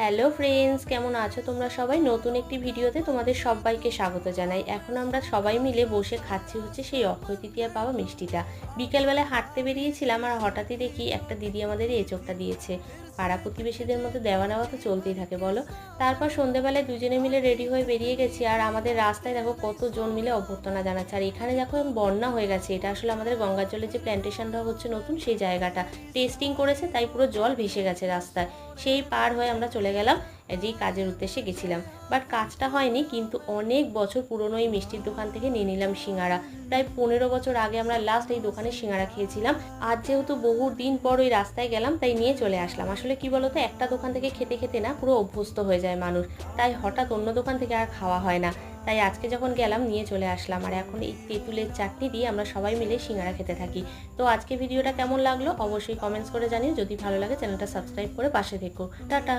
Hello friends, কেমন আছো তোমরা সবাই? নতুন একটি ভিডিওতে তোমাদের সবাইকে স্বাগত জানাই। এখন আমরা সবাই মিলে বসে খাচ্ছি হচ্ছে সেই অক্ষয় তৃতীয়া পাওয়া মিষ্টিটা। বিকেলবেলায় হাঁটতে বেরিয়েছিলাম আর হঠাৎই দেখি একটা দিদি আমাদের এই চোখটা দিয়েছে। পাড়া প্রতিবেশীদের মধ্যে দেওয়া নেওয়া তো চলতেই থাকে, বলো। তারপর সন্ধেবেলায় দুজনে মিলে রেডি হয়ে বেরিয়ে গেছি, আর আমাদের রাস্তায় দেখো কতজন মিলে অভ্যর্থনা জানাচ্ছে। আর এখানে দেখো বন্যা হয়ে গেছে, এটা আসলে আমাদের গঙ্গার জলের যে প্ল্যান্টেশনটা হচ্ছে নতুন, সেই জায়গাটা। টেস্টিং করেছে, তাই পুরো জল ভেসে গেছে রাস্তায়। সেই পার হয়ে আমরা চলে গেলাম। যেই কাজের উদ্দেশ্যে গেছিলাম। বাট কাজটা হয়নি, কিন্তু অনেক বছর পুরনো এই মিষ্টির দোকান থেকে নিয়ে নিলাম সিঙ্গারা। প্রায় পনেরো বছর আগে আমরা লাস্ট এই দোকানে সিঙ্গারা খেয়েছিলাম। আজ যেহেতু বহু দিন পর ওই রাস্তায় গেলাম, তাই নিয়ে চলে আসলাম। আসলে কি বলতো, একটা দোকান থেকে খেতে খেতে না পুরো অভ্যস্ত হয়ে যায় মানুষ। তাই হঠাৎ অন্য দোকান থেকে আর খাওয়া হয় না। তাই আজকে যখন গেলাম, নিয়ে চলে আসলাম। আর এখন এই তেঁতুলের চাটনি দিয়ে আমরা সবাই মিলে সিঙ্গারা খেতে থাকি। তো আজকে ভিডিওটা কেমন লাগল, অবশ্যই কমেন্টস করে জানিও। যদি ভালো লাগে চ্যানেলটা সাবস্ক্রাইব করে পাশে থেকো। টাটা!